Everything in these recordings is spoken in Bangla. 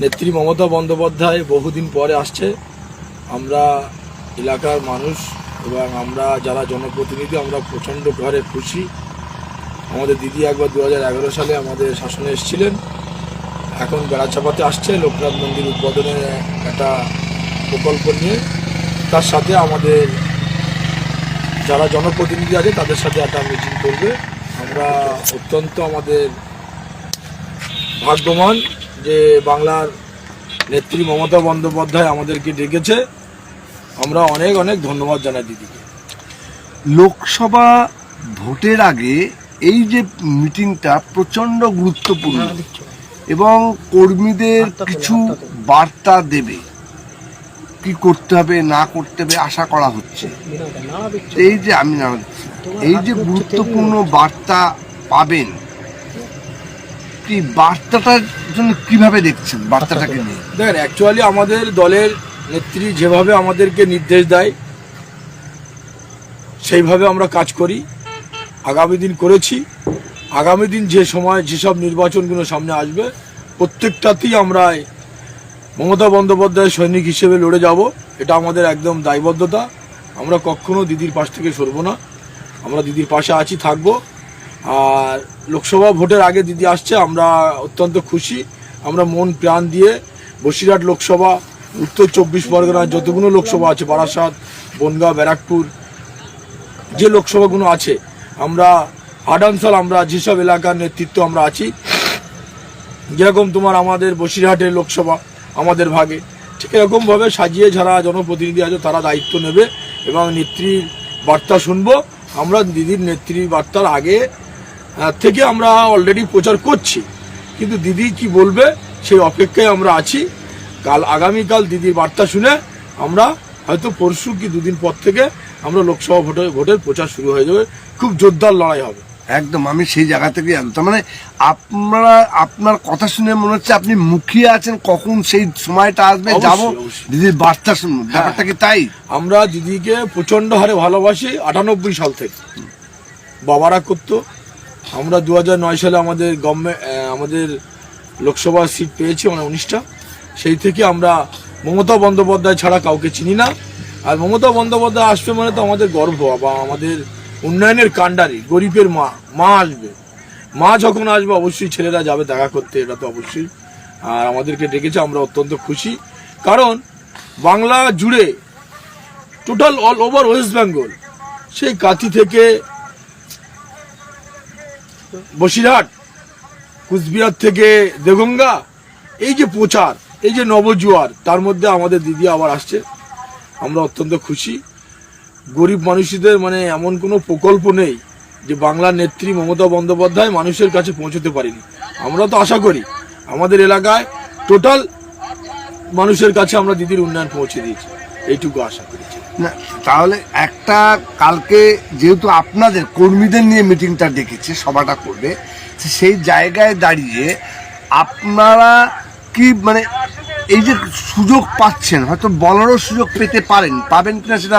নেত্রী মমতা বন্দ্যোপাধ্যায় বহুদিন পরে আসছে। আমরা এলাকার মানুষ এবং আমরা যারা জনপ্রতিনিধি, আমরা প্রচণ্ড ঘরে খুশি। আমাদের দিদি একবার দু হাজার এগারো সালে আমাদের শাসনে এসেছিলেন। এখন বেড়াচাপাতে আসছে, লোকনাথ মন্দির উদ্বোধনের একটা প্রকল্প নিয়ে। তার সাথে আমাদের যারা জনপ্রতিনিধি আছে, তাদের সাথে একটা মিটিং করবে। আমরা অত্যন্ত আমাদের ভাগ্যবান যে বাংলার নেত্রী মমতা বন্দ্যোপাধ্যায় আমাদেরকে ডেকেছে আমরা অনেক অনেক ধন্যবাদ জানাই দিদিকে লোকসভা ভোটের আগে এই যে মিটিংটা প্রচণ্ড গুরুত্বপূর্ণ এবং কর্মীদের কিছু বার্তা দেবে কি করতে হবে না করতে হবে আশা করা হচ্ছে এই যে আমি না এই যে গুরুত্বপূর্ণ বার্তা পাবেন কি বার্তাটার জন্য কীভাবে দেখছেন বার্তাটাকে নিয়ে? দেখেন অ্যাকচুয়ালি আমাদের দলের নেত্রী যেভাবে আমাদেরকে নির্দেশ দেয়, সেইভাবে আমরা কাজ করি। আগামী দিন করেছি। আগামী দিন যে সময় যেসব নির্বাচনগুলো সামনে আসবে, প্রত্যেকটাতেই আমরা মমতা বন্দ্যোপাধ্যায় সৈনিক হিসেবে লড়ে যাব। এটা আমাদের একদম দায়বদ্ধতা। আমরা কখনো দিদির পাশ থেকে সরবো না। আমরা দিদির পাশে আছি, থাকব। আর লোকসভা ভোটের আগে দিদি আসছে, আমরা অত্যন্ত খুশি। আমরা মন প্রাণ দিয়ে বসিরহাট লোকসভা, উত্তর চব্বিশ পরগনার যতগুলো লোকসভা আছে, বারাসাত, বনগাঁ, ব্যারাকপুর, যে লোকসভাগুলো আছে, আমরা আডানসল, আমরা যেসব এলাকার নেতৃত্ব আমরা আছি, যেরকম তোমার আমাদের বসিরহাটের লোকসভা, আমাদের ভাগে, ঠিক এরকমভাবে সাজিয়ে যারা জনপ্রতিনিধি আছে, তারা দায়িত্ব নেবে এবং নেত্রীর বার্তা শুনব। আমরা দিদির নেত্রীর বার্তার আগে থেকে আমরা অলরেডি প্রচার করছি। কিন্তু দিদি কি বলবে সেই অপেক্ষায় আমরা আছি। কাল আগামীকাল দিদির বার্তা শুনে আমরা হয়তো পরশু কি দুদিন পর থেকে আমরা লোকসভা ভোটের ভোটের প্রচার শুরু হয়ে যাবে। খুব জোরদার লড়াই হবে। একদম আমি সেই জায়গা থেকে জানতাম মানে আপনারা আপনার কথা শুনে মনে হচ্ছে আপনি মুখিয়ে আছেন কখন সেই সময়টা আসবে যাব। দিদির বার্তা শুনব ব্যাপারটা কি তাই? আমরা দিদিকে প্রচণ্ড হারে ভালোবাসি আটানব্বই সাল থেকে। বাবারা করতো আমরা দু সালে আমাদের গভর্নমেন্ট আমাদের লোকসভা সিট পেয়েছি মানে উনিশটা। সেই থেকে আমরা মমতা বন্দ্যোপাধ্যায় ছাড়া কাউকে চিনি না। আর মমতা বন্দ্যোপাধ্যায় আসবে মানে তো আমাদের গর্ব, বা আমাদের উন্নয়নের কাণ্ডারি, গরিবের মা মা আসবে। মা যখন আসবে, অবশ্যই ছেলেরা যাবে দেখা করতে, এটা তো অবশ্যই। আর আমাদেরকে ডেকেছে, আমরা অত্যন্ত খুশি। কারণ বাংলা জুড়ে total all over West Bengal সেই কাঁথি থেকে বসিরহাট, কুচবিহার থেকে দেগঙ্গা, এই যে প্রচার, এই যে নবজুয়ার, তার মধ্যে আমাদের দিদি আবার আসছে। আমরা অত্যন্ত খুশি। গরিব মানুষদের মানে এমন কোনো প্রকল্প নেই যে বাংলার নেত্রী মমতা বন্দ্যোপাধ্যায় মানুষের কাছে পৌঁছতে পারিনি। আমরা তো আশা করি, আমাদের এলাকায় টোটাল মানুষের কাছে আমরা দিদির উন্নয়ন পৌঁছে দিয়েছি। এইটুকু আশা করেছি। না তাহলে একটা কালকে যেহেতু আপনাদের কর্মীদের নিয়ে মিটিংটা ডেকেছে সভাটা করবে সেই জায়গায় দাঁড়িয়ে আপনারা কি মানে এই যে সুযোগ পাচ্ছেন হয়তো বলারও সুযোগ পেতে পারেন পাবেন কিনা সেটা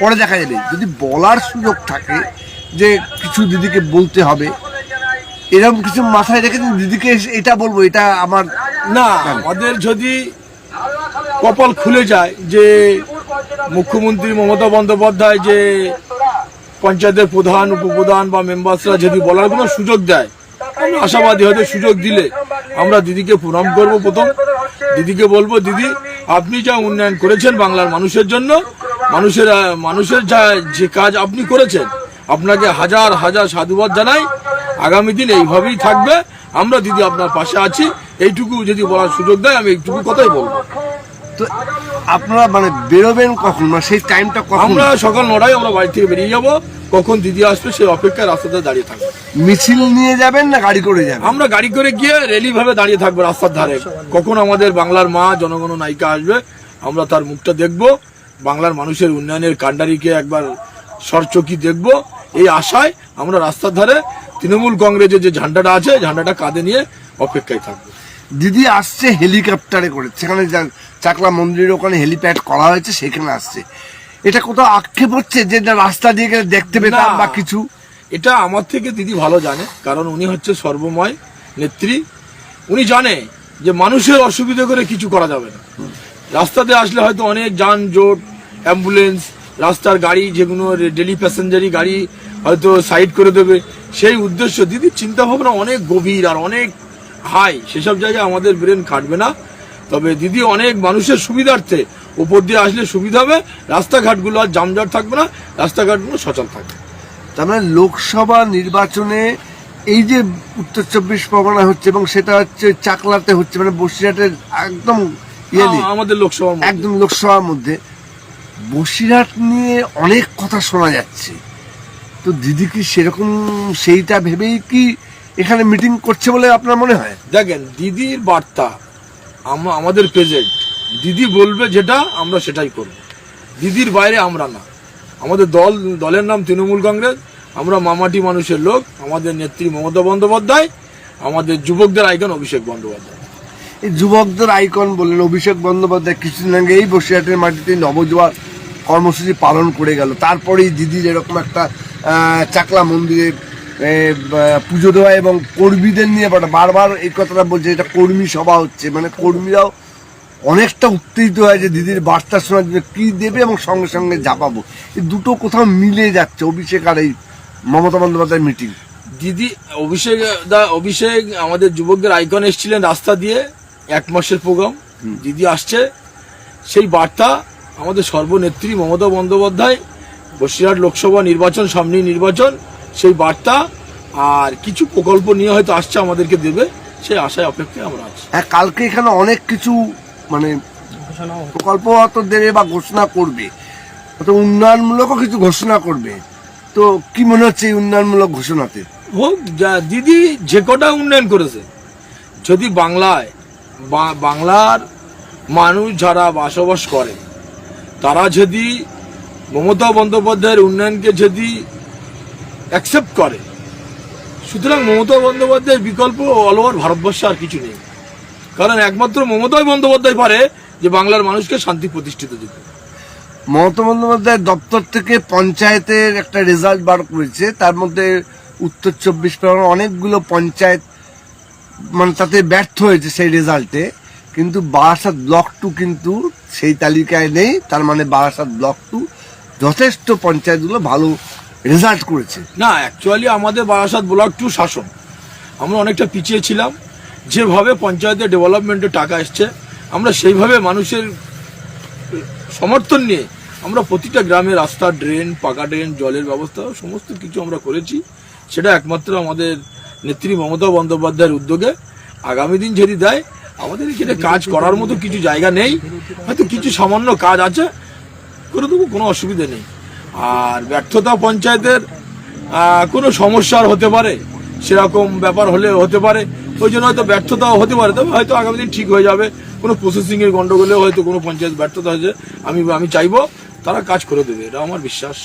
পরে দেখা যাবে। যদি বলার সুযোগ থাকে যে কিছু দিদিকে বলতে হবে এরকম কিছু মাথায় রেখেছেন দিদিকে এটা বলব এটা আমার না আমাদের যদি কপাল খুলে যায় যে মুখ্যমন্ত্রী মমতা বন্দ্যোপাধ্যায় যে পঞ্চায়েতের প্রধান, উপপ্রধান বা মেম্বার্সরা যদি বলার কোনো সুযোগ দেয়, আমরা আশাবাদী হয়তো সুযোগ দিলে আমরা দিদিকে প্রণাম করব প্রথম। দিদিকে বলব, দিদি, আপনি যা উন্নয়ন করেছেন বাংলার মানুষের জন্য, মানুষের মানুষের যা, যে কাজ আপনি করেছেন, আপনাকে হাজার হাজার সাধুবাদ জানাই। আগামী দিন এইভাবেই থাকবে। আমরা দিদি আপনার পাশে আছি। এইটুকু যদি বলার সুযোগ দেয়, আমি এইটুকু কথাই বলব। তো আপনারা মানে বেরোবেন কখন? মানে সেই টাইমটা কখন? আমরা সকাল নটায় আমরা বাড়ি থেকে বেরিয়ে যাব। কখন দিদি আসবে সেই অপেক্ষায় রাস্তাতে দাঁড়িয়ে থাকব। মিছিল নিয়ে যাবেন না গাড়ি করে যাবেন? আমরা গাড়ি করে গিয়ে রেলি ভাবে দাঁড়িয়ে থাকব রাস্তার ধারে। কখন আমাদের বাংলার মা জনগণ নায়িকা আসবে আমরা তার মুখটা দেখব। বাংলার মানুষের উন্নয়নের কাণ্ডারিকে একবার সরচকি দেখব। এই আশায় আমরা রাস্তার ধারে তৃণমূল কংগ্রেসের যে ঝান্ডাটা আছে ঝান্ডাটা কাঁধে নিয়ে অপেক্ষায় থাকব। দিদি আসছে হেলিকপ্টারে করে। সেখানে চাকলা মন্দিরের ওখানে হেলিপ্যাড করা হয়েছে সেখানে আসছে। এটা কোথাও আক্ষেপ হচ্ছে যে রাস্তা দিয়ে গেলে দেখতে পেতাম। বা কিছু? এটা আমার থেকে দিদি ভালো জানে কারণ উনি হচ্ছে সর্বময় নেত্রী। উনি জানে যে মানুষের অসুবিধে করে কিছু করা যাবে না। রাস্তাতে আসলে হয়তো অনেক যানজট অ্যাম্বুলেন্স রাস্তার গাড়ি যেগুলো ডেলি প্যাসেঞ্জারি গাড়ি হয়তো সাইড করে দেবে। সেই উদ্দেশ্য দিদির চিন্তা ভাবনা অনেক গভীর আর অনেক হাই সেসব জায়গায় আমাদের ব্রেন খাটবে না। তবে দিদি অনেক মানুষের সুবিধার্থে উপর দিয়ে আসলে সুবিধা হবে। রাস্তাঘাটগুলো আর জামজট থাকবে না রাস্তাঘাটগুলো সচল থাকবে। তার মানে লোকসভা নির্বাচনে এই যে উত্তর চব্বিশ পরগনা হচ্ছে এবং সেটা হচ্ছে চাকলাতে হচ্ছে মানে বসিরহাটের একদম ইয়ে নেই, আমাদের লোকসভা একদম লোকসভার মধ্যে। বসিরহাট নিয়ে অনেক কথা শোনা যাচ্ছে। তো দিদি কি সেরকম সেইটা ভেবেই কি এখানে মিটিং করছে বলে আপনার মনে হয়? দেখেন দিদির বার্তা আম- আমাদের প্রেজেন্ট দিদি বলবে যেটা আমরা সেটাই করব। দিদির বাইরে আমরা না। আমাদের দল দলের নাম তৃণমূল কংগ্রেস আমরা মামাটি মানুষের লোক আমাদের নেত্রী মমতা বন্দ্যোপাধ্যায় আমাদের যুবকদের আইকন অভিষেক বন্দ্যোপাধ্যায়। এই যুবকদের আইকন বললেন অভিষেক বন্দ্যোপাধ্যায় কিছুদিন আগে এই বসিরহাটের মাটিতে নবজোয়ার কর্মসূচি পালন করে গেল। তারপরেই দিদির এরকম একটা চাকলা মন্দিরে এ, বা- পুজো দেওয়া এবং কর্মীদের নিয়ে বারবার এই কথাটা বলছে এটা কর্মী সভা হচ্ছে। মানে কর্মীরাও অনেকটা উত্তেজিত হয় যে দিদির বার্তা শোনার জন্য কি দেবে এবং সঙ্গে সঙ্গে ঝাঁপাবো এই দুটো কোথাও মিলে যাচ্ছে অভিষেক আর এই মমতা বন্দ্যোপাধ্যায় মিটিং। দিদি অভিষেক দা অভিষেক আমাদের যুবকদের আইকন এসেছিলেন রাস্তা দিয়ে এক মাসের প্রোগ্রাম। দিদি আসছে। সেই বার্তা আমাদের সর্বনেত্রী মমতা বন্দ্যোপাধ্যায় বসিরহাট লোকসভা নির্বাচন সামনেই নির্বাচন সেই বার্তা আর কিছু প্রকল্প নিয়ে হয়তো আসছে আমাদেরকে দেবে সেই আশায় অপেক্ষায় আমরা আছি। হ্যাঁ কালকে এখানে অনেক কিছু মানে প্রকল্প হয়তো দেবে বা ঘোষণা করবে। হয়তো উন্নয়নমূলকও কিছু ঘোষণা করবে। তো কি মনে হচ্ছে এই উন্নয়নমূলক ঘোষণাতে? হোক যা দিদি যে কটা উন্নয়ন করেছে যদি বাংলায় বা- বাংলার মানুষ যারা বসবাস করে তারা যদি মমতা বন্দ্যোপাধ্যায়ের উন্নয়নকে যদি অ্যাকসেপ্ট করে। সুতরাং মমতা বন্দ্যোপাধ্যায়ের বিকল্প অল ওভার ভারতবর্ষে আর কিছু নেই। কারণ একমাত্র মমতাই বন্দ্যোপাধ্যায় পারে যে বাংলার মানুষকে শান্তি প্রতিষ্ঠিত দিতে মমতা বন্দ্যোপাধ্যায়ের দপ্তর থেকে পঞ্চায়েতের একটা রেজাল্ট বার করেছে। তার মধ্যে উত্তর চব্বিশ পরগনা অনেকগুলো পঞ্চায়েত মানে তাতে ব্যর্থ হয়েছে সেই রেজাল্টে কিন্তু বারাসাত ব্লক টু কিন্তু সেই তালিকায় নেই। তার মানে বারাসাত ব্লক টু যথেষ্ট পঞ্চায়েতগুলো ভালো রেজাল্ট করেছে। না অ্যাকচুয়ালি আমাদের বারাসাত ব্লক টু শাসন আমরা অনেকটা পিছিয়ে ছিলাম। যেভাবে পঞ্চায়েতের ডেভেলপমেন্টে টাকা এসছে, আমরা সেইভাবে মানুষের সমর্থন নিয়ে আমরা প্রতিটা গ্রামে রাস্তা ড্রেন পাকা ড্রেন জলের ব্যবস্থা, সমস্ত কিছু আমরা করেছি। সেটা একমাত্র আমাদের নেত্রী মমতা বন্দ্যোপাধ্যায়ের উদ্যোগে। আগামী দিন যদি দেয়, আমাদের এখানে কাজ করার মতো কিছু জায়গা নেই। হয়তো কিছু সামান্য কাজ আছে, করে দেবো, কোনো অসুবিধা নেই। আর ব্যর্থতা পঞ্চায়েতের কোনো সমস্যার হতে পারে সেরকম ব্যাপার হলে হতে পারে। ওই জন্য হয়তো ব্যর্থতাও হতে পারে তবে হয়তো আগামী দিন ঠিক হয়ে যাবে। কোনো প্রসেসিং এর গন্ডগোলে হয়তো কোনো পঞ্চায়েত ব্যর্থতা হয়েছে আমি আমি চাইব তারা কাজ করে দেবে এটা আমার বিশ্বাস।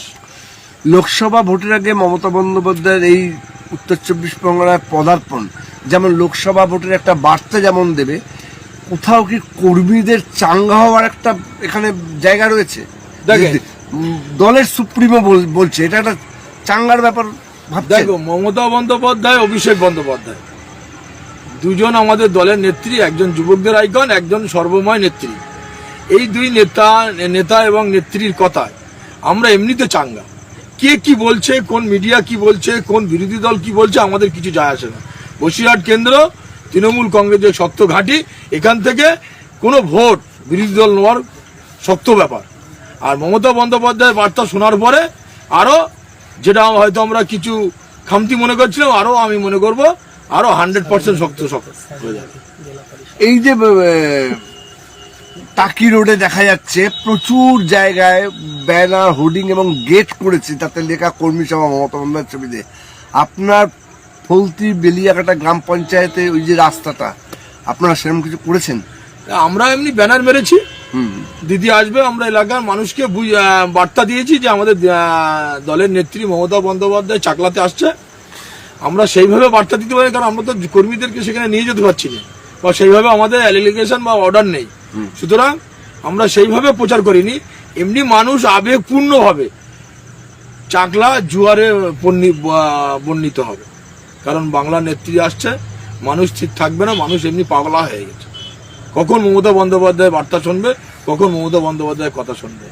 লোকসভা ভোটের আগে মমতা বন্দ্যোপাধ্যায়ের এই উত্তর চব্বিশ পরগনায় পদার্পণ যেমন লোকসভা ভোটের একটা বার্তা যেমন দেবে কোথাও কি কর্মীদের চাঙ্গা হওয়ার একটা এখানে জায়গা রয়েছে? দেখেন। দলের সুপ্রিমো বল- বলছে। এটা একটা চাঙ্গার ব্যাপার দেখো, মমতা বন্দ্যোপাধ্যায়, অভিষেক বন্দ্যোপাধ্যায়। দুজন আমাদের দলের নেত্রী, একজন যুবকদের আইকন, একজন সর্বময় নেত্রী। এই দুই নেতা নেতা এবং নেত্রীর কথায় আমরা এমনিতে চাঙ্গা। কে কি বলছে, কোন মিডিয়া কি বলছে, কোন বিরোধী দল কি বলছে, আমাদের কিছু যায় আসে না। বসিরহাট কেন্দ্র, তৃণমূল কংগ্রেসের শক্ত ঘাঁটি, এখান থেকে কোনো ভোট বিরোধী দল নেওয়ার শক্ত ব্যাপার। আর মমতা বন্দ্যোপাধ্যায়ের বার্তা শোনার পরে আরও যেটা হয়তো আমরা কিছু খামতি মনে করছিলাম আরও আমি মনে করব আরও হান্ড্রেড পার্সেন্ট শক্ত শক্ত। হয়ে যাবে এই যে টাকি রোডে দেখা যাচ্ছে প্রচুর জায়গায় ব্যানার হোর্ডিং এবং গেট করেছে তাতে লেখা কর্মী সভা মমতা বন্দ্যোপাধ্যায়ের ছবি দিয়ে আপনার ফলতি বেলিয়াকাটা গ্রাম পঞ্চায়েতে ওই যে রাস্তাটা আপনারা সেরকম কিছু করেছেন? আমরা এমনি ব্যানার মেরেছি দিদি আসবে আমরা এলাকার মানুষকে বার্তা দিয়েছি যে আমাদের দলের নেত্রী মমতা বন্দ্যোপাধ্যায় চাকলাতে আসছে। আমরা সেইভাবে বার্তা দিতে পারি কারণ আমরা তো কর্মীদেরকে সেখানে নিয়ে যেতে পারছি না। বা সেইভাবে আমাদের অ্যালিগেশন বা অর্ডার নেই। সুতরাং আমরা সেইভাবে প্রচার করিনি। এমনি মানুষ আবেগপূর্ণভাবে চাকলা জুয়ারে বর্ণিত হবে। কারণ বাংলা নেত্রী আসছে মানুষ ঠিক থাকবে না মানুষ এমনি পাগলা হয়ে গেছে। কখন মমতা বন্দ্যোপাধ্যায় বার্তা শুনবে কখন মমতা বন্দ্যোপাধ্যায়ের কথা শুনবে।